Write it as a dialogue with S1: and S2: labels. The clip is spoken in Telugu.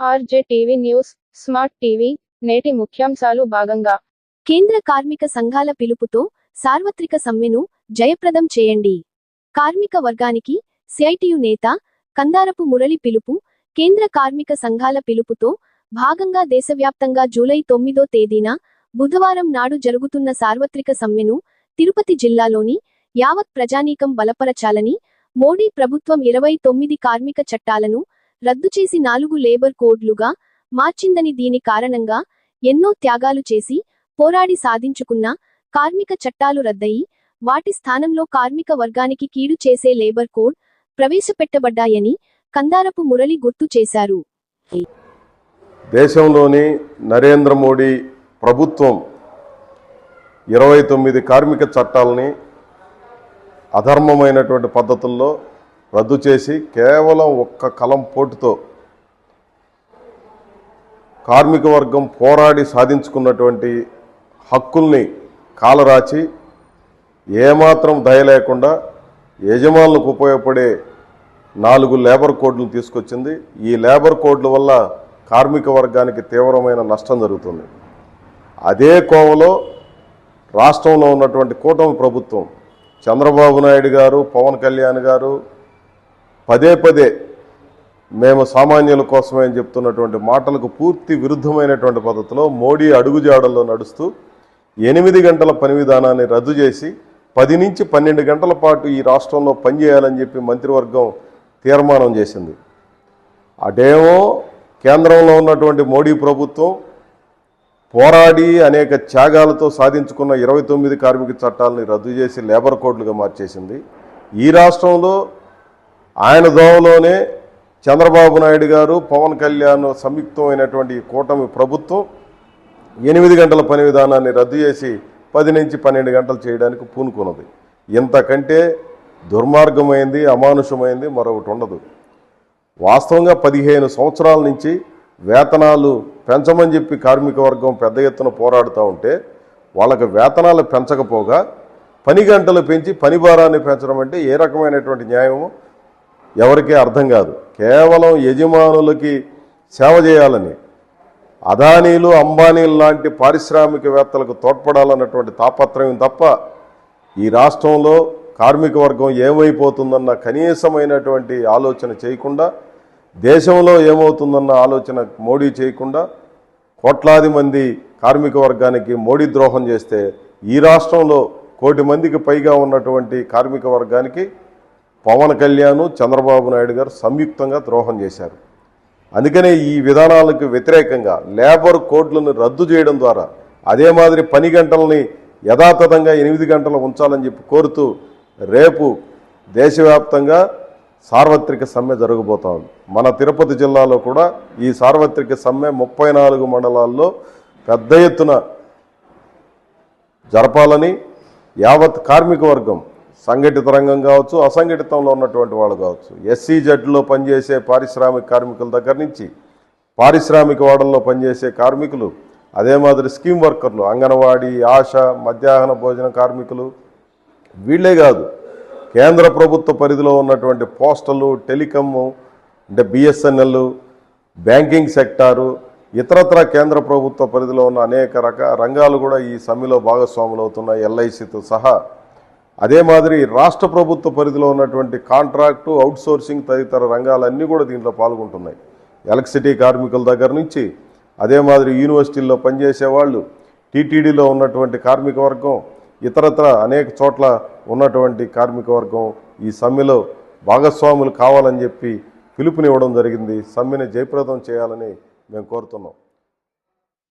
S1: RJ TV news smart TV నేటి ముఖ్యాంశాలు భాగంగా.
S2: కేంద్ర కార్మిక సంఘాల పిలుపుతో సార్వత్రిక సమ్మెను జయప్రదం చేయండి. కార్మిక వర్గానికి సిఐటియు నేత కందారపు మురళి పిలుపు కేంద్ర కార్మిక సంఘాల పిలుపుతో భాగంగా దేశవ్యాప్తంగా జూలై తొమ్మిదో తేదీన బుధవారం నాడు జరుగుతున్న సార్వత్రిక సమ్మెను తిరుపతి జిల్లాలోని యావత్ ప్రజానీకం బలపరచాలని మోడీ ప్రభుత్వం ఇరవై తొమ్మిది కార్మిక చట్టాలను రద్దు చేసి నాలుగు లేబర్ కోడ్లుగా మార్చిందని దీని కారణంగా ఎన్నో త్యాగాలు చేసి పోరాడి సాధించుకున్న కార్మిక చట్టాలు రద్దయి వాటి స్థానంలో కార్మిక వర్గానికి కీడు చేసే లేబర్ కోడ్ ప్రవేశపెట్టబడ్డాయని కందారపు మురళి గుర్తు చేశారు.
S3: దేశంలోని నరేంద్ర మోడీ ప్రభుత్వం ఇరవై తొమ్మిది కార్మిక చట్టాలని అధర్మమైనటువంటి పద్ధతుల్లో రద్దు చేసి కేవలం ఒక్క కలం పోటుతో కార్మిక వర్గం పోరాడి సాధించుకున్నటువంటి హక్కుల్ని కాలరాచి ఏమాత్రం దయ లేకుండా యజమానులకు ఉపయోగపడే నాలుగు లేబర్ కోడ్లు తీసుకొచ్చింది. ఈ లేబర్ కోడ్ల వల్ల కార్మిక వర్గానికి తీవ్రమైన నష్టం జరుగుతుంది. అదే కోవలో రాష్ట్రంలో ఉన్నటువంటి కూటమి ప్రభుత్వం చంద్రబాబు నాయుడు గారు పవన్ కళ్యాణ్ గారు పదే పదే మేము సామాన్యుల కోసమే అని చెప్తున్నటువంటి మాటలకు పూర్తి విరుద్ధమైనటువంటి పద్ధతిలో మోడీ అడుగుజాడల్లో నడుస్తూ ఎనిమిది గంటల పని విధానాన్ని రద్దు చేసి పది నుంచి పన్నెండు గంటల పాటు ఈ రాష్ట్రంలో పనిచేయాలని చెప్పి మంత్రివర్గం తీర్మానం చేసింది. అటేమో కేంద్రంలో ఉన్నటువంటి మోడీ ప్రభుత్వం పోరాడి అనేక త్యాగాలతో సాధించుకున్న ఇరవై తొమ్మిది కార్మిక చట్టాలని రద్దు చేసి లేబర్ కోడ్లుగా మార్చేసింది. ఈ రాష్ట్రంలో ఆయన దోవలోనే చంద్రబాబు నాయుడు గారు పవన్ కళ్యాణ్ సంయుక్తమైనటువంటి కూటమి ప్రభుత్వం ఎనిమిది గంటల పని విధానాన్ని రద్దు చేసి పది నుంచి పన్నెండు గంటలు చేయడానికి పూనుకున్నది. ఇంతకంటే దుర్మార్గమైంది అమానుషమైంది మరొకటి ఉండదు. వాస్తవంగా పదిహేను సంవత్సరాల నుంచి వేతనాలు పెంచమని చెప్పి కార్మిక వర్గం పెద్ద ఎత్తున పోరాడుతూ ఉంటే వాళ్ళకి వేతనాలు పెంచకపోగా పని గంటలు పెంచి పని భారాన్ని పెంచడం అంటే ఏ రకమైనటువంటి న్యాయమో ఎవరికీ అర్థం కాదు. కేవలం యజమానులకి సేవ చేయాలని అదానీలు అంబానీలు లాంటి పారిశ్రామికవేత్తలకు తోడ్పడాలన్నటువంటి తాపత్రయం తప్ప ఈ రాష్ట్రంలో కార్మిక వర్గం ఏమైపోతుందన్న కనీసమైనటువంటి ఆలోచన చేయకుండా దేశంలో ఏమవుతుందన్న ఆలోచన మోడీ చేయకుండా కోట్లాది మంది కార్మిక వర్గానికి మోడీ ద్రోహం చేస్తే ఈ రాష్ట్రంలో కోటి మందికి పైగా ఉన్నటువంటి కార్మిక వర్గానికి పవన్ కళ్యాణ్ చంద్రబాబు నాయుడు గారు సంయుక్తంగా ద్రోహం చేశారు. అందుకనే ఈ విధానాలకు వ్యతిరేకంగా లేబర్ కోడ్లను రద్దు చేయడం ద్వారా అదే మాదిరి పని గంటలని యథాతథంగా ఎనిమిది గంటలు ఉంచాలని చెప్పి కోరుతూ రేపు దేశవ్యాప్తంగా సార్వత్రిక సమ్మె జరగబోతా ఉంది. మన తిరుపతి జిల్లాలో కూడా ఈ సార్వత్రిక సమ్మె ముప్పై నాలుగు మండలాల్లో పెద్ద ఎత్తున జరపాలని యావత్ కార్మిక వర్గం సంఘటిత రంగం కావచ్చు అసంఘటితంలో ఉన్నటువంటి వాళ్ళు కావచ్చు. ఎస్సీ జడ్లో పనిచేసే పారిశ్రామిక కార్మికుల దగ్గర నుంచి పారిశ్రామిక వాడల్లో పనిచేసే కార్మికులు అదే మాదిరి స్కీమ్ వర్కర్లు అంగన్వాడీ ఆశ మధ్యాహ్న భోజన కార్మికులు వీళ్ళే కాదు. కేంద్ర ప్రభుత్వ పరిధిలో ఉన్నటువంటి పోస్టలు టెలికమ్ము అంటే బిఎస్ఎన్ఎల్ బ్యాంకింగ్ సెక్టారు ఇతరత్ర కేంద్ర ప్రభుత్వ పరిధిలో ఉన్న అనేక రక రంగాలు కూడా ఈ సమ్మెలో భాగస్వాములు అవుతున్నాయి ఎల్ఐసితో సహా అదే మాదిరి రాష్ట్ర ప్రభుత్వ పరిధిలో ఉన్నటువంటి కాంట్రాక్టు అవుట్సోర్సింగ్ తదితర రంగాలన్నీ కూడా దీంట్లో పాల్గొంటున్నాయి. ఎలక్ట్రిసిటీ కార్మికుల దగ్గర నుంచి అదే మాదిరి యూనివర్సిటీల్లో పనిచేసే వాళ్ళు టీటీడీలో ఉన్నటువంటి కార్మిక వర్గం ఇతరత్ర అనేక చోట్ల ఉన్నటువంటి కార్మిక వర్గం ఈ సమ్మెలో భాగస్వాములు కావాలని చెప్పి పిలుపునివ్వడం జరిగింది. సమ్మెని జయప్రదం చేయాలని మేము కోరుతున్నాం.